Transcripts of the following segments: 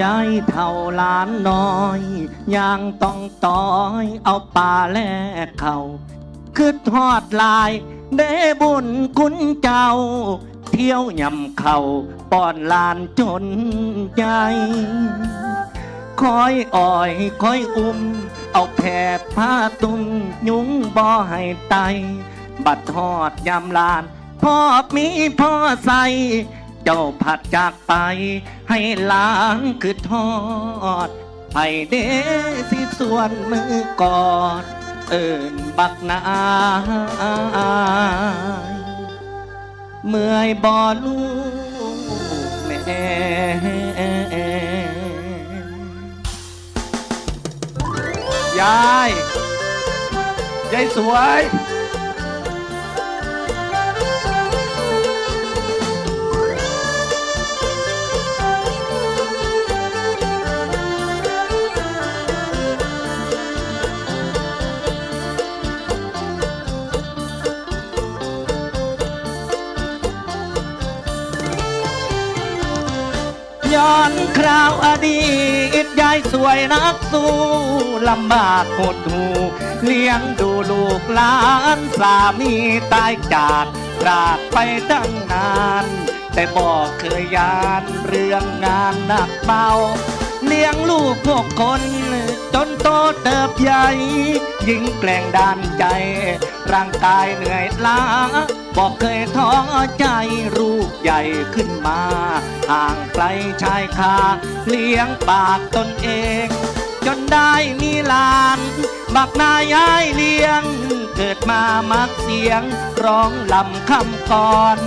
ยายเท่าหลานน้อยย่างต้องต้อยเอาป่าแลกเขาคือทอดลายได้บุญคุณเจ้า เที่ยวยำเข่าป้อนลานจนใจ คอยอ่อยคอยอุ้ม เอาแผ่ผ้าตุ้มยุงบ่อให้ไต บัดทอดยำลานพ่อมีพ่อใส่ เจ้าผัดจากไป ให้หลานคือทอดไผ่เดสิส่วนมือกอด เอินบักนายเมื่อยบ่อลูกแม่ยาย ยายสวย นคราวอดีตยายสวยนักสู้ลำบากหดหูเลี้ยงดูลูกหลานสามีตายจากจากไปตั้งนาน แต่บอกเคยยานเรื่องงานหนักเบาเลี้ยงลูกพวกคน จนโตเติบใหญ่ยิ่งแกล้งดานใจ ร่างกายเหนื่อยล้าบอกเคยท้อใจรูปใหญ่ขึ้นมา ห่างไกลชายคา เลี้ยงปากตนเอง จนได้มีหลาน บักนายายเลี้ยง เกิดมามักเสียง ร้องลำคำกอน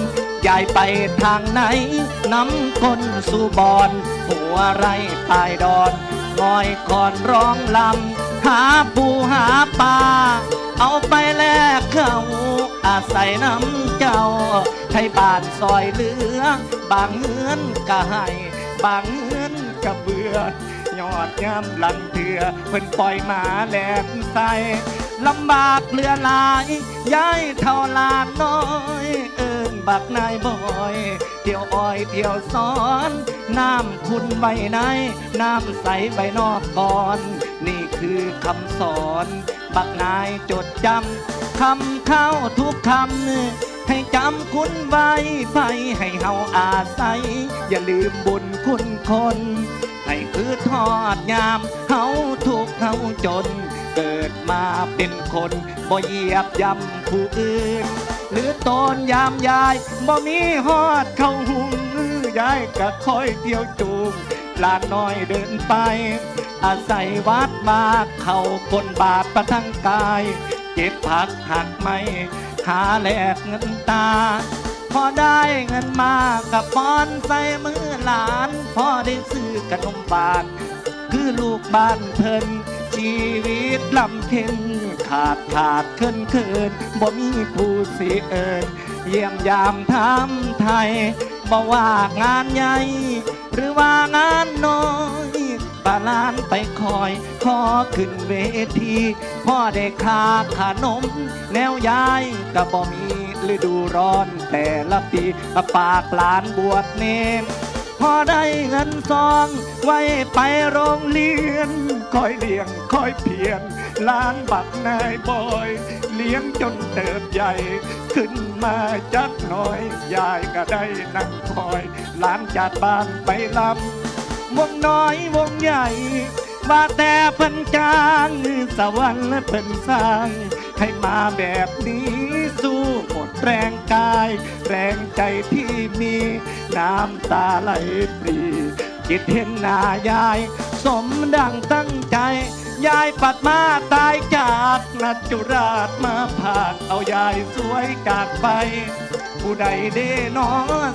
ยายไปทางไหน น้ำก้นสู่บอน หัวไรปลายดอนงอยคอนร้องลำ หาปูหาปลาเอาไปแลกเขาอาศัยน้ำเจ้าไทยบ้านซอยเหลือ บางเฮือนก็ให้บางเฮือนก็เบื่อยอดยามหลังเถื่อเพิ่นปล่อยหมาแหลมใส่ลำบากเหลือหลายย้ายเท่าลานน้อย เอิ้นบักนายบอย เที่ยวอ้อยเที่ยวซ้อน น้ำคุณใบใน น้ำใสใบนอกก่อน นี่คือคำสอนบักนายจดจำคำเข้าทุกคำให้จำคุณไว้ไปให้เฮาอาศัย อย่าลืมบุญคุณคน ให้คือทอดยามเฮาทุกเฮาจน เกิดมาเป็นคนบ่เหยียบย่ำผู้อื่น หรือตอนยามยายบ่มีฮอดเข้าหุงยายก็คอยเที่ยวจูงลานน้อยเดินไป อาศัยวัด มาเข้าคนบาปประทังกายเก็บผักหักไม่หาแลกเงินตา พอได้เงินมากับปอนใส่มือหลาน พอได้ซื้อขนมบานคือลูกบ้านเพิ่นชีวิตลำเค็นขาดขาดเคินเคินบ่มีผู้สิเอิญเยี่ยมยามทำไทยบ่ว่างานใหญ่ หรือว่างานน้อย ปาลานไปคอย ขอขึ้นเวทีพ่อได้ค่าขนม แนวยายก็บ่มีฤดูร้อนแต่ละปีปากหลานบวชเนนพอได้เงินซองไว้ไปโรงเรียน คอยเลี้ยงคอยเพียนล้านบักนายบอย เลี้ยงจนเติบใหญ่ ขึ้นมาจักหน่อย ยายก็ได้นั่งคอยหลานจากบ้านไปลำ วงน้อยวงใหญ่ ว่าแต่เพิ่นจ้างสวรรค์เพิ่นสร้าง ให้มาแบบนี้สู้หมดแรงกาย แรงใจที่มีน้ำตาไหลปรีจิตเห็นหน้ายาย สมดังตั้งใจ ยายปัดมาตายจากนัจุราชมาผ่านเอายายสวยจากไป ผู้ใดเด้นอ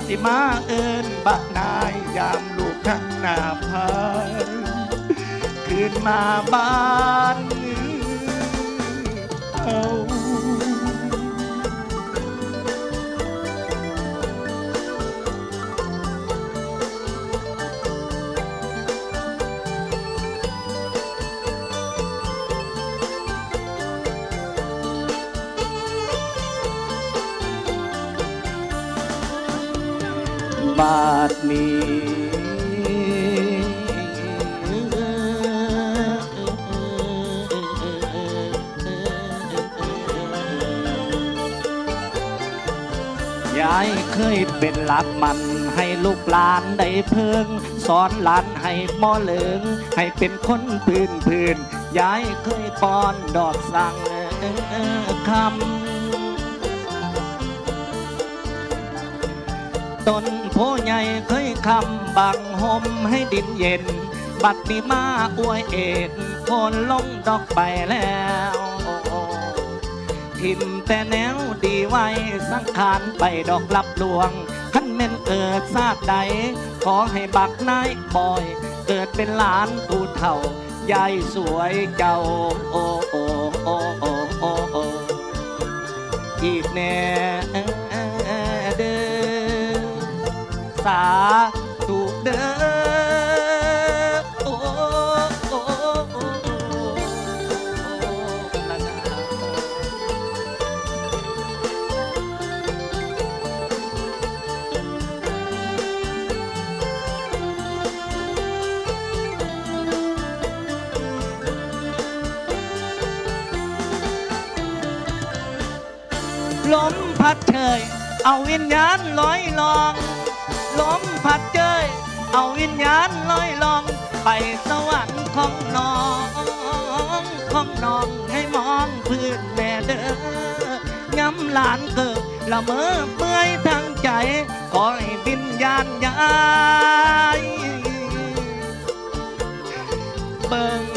สิมาเอินบักนายยามลูกทั้งหน้าพานคืนมาบ้านเอา บาทนี้ยายเคยเป็นหลักมันให้ลูกหลานได้เพิง สอนหลานให้มอเหลือง ให้เป็นคนพื้นปืนยายเคยป้อนดอกสั่งคำต้น โพใหญ่เคยคำบังห่มให้ดินเย็น บัดนี้มาอวยเอ็ดโคนลงดอกไปแล้วทิมแต่แนวดีไว้สังขารไปดอกลับลวงขั้นเม่นเกิดซาดใด ขอให้บักนายบ่อย เกิดเป็นหลานตูเท่ายายสวยเจ้าโอโอ้โอ้โอ้โอ้โอ้อีกแน่ สาธุเด้อโอ้โอ้โอ้ละนาลมพัดเชยเอาวิญญาณลอยลอง ลมผัดเจยเอาวิญญาณลอยลอง ไปสวรรค์ของน้องของน้องให้มองพื้นแม่เด้อย้ำหลานเกิดละเมอเมื่อยทั้งใจคอยวิญญาณยายเบิง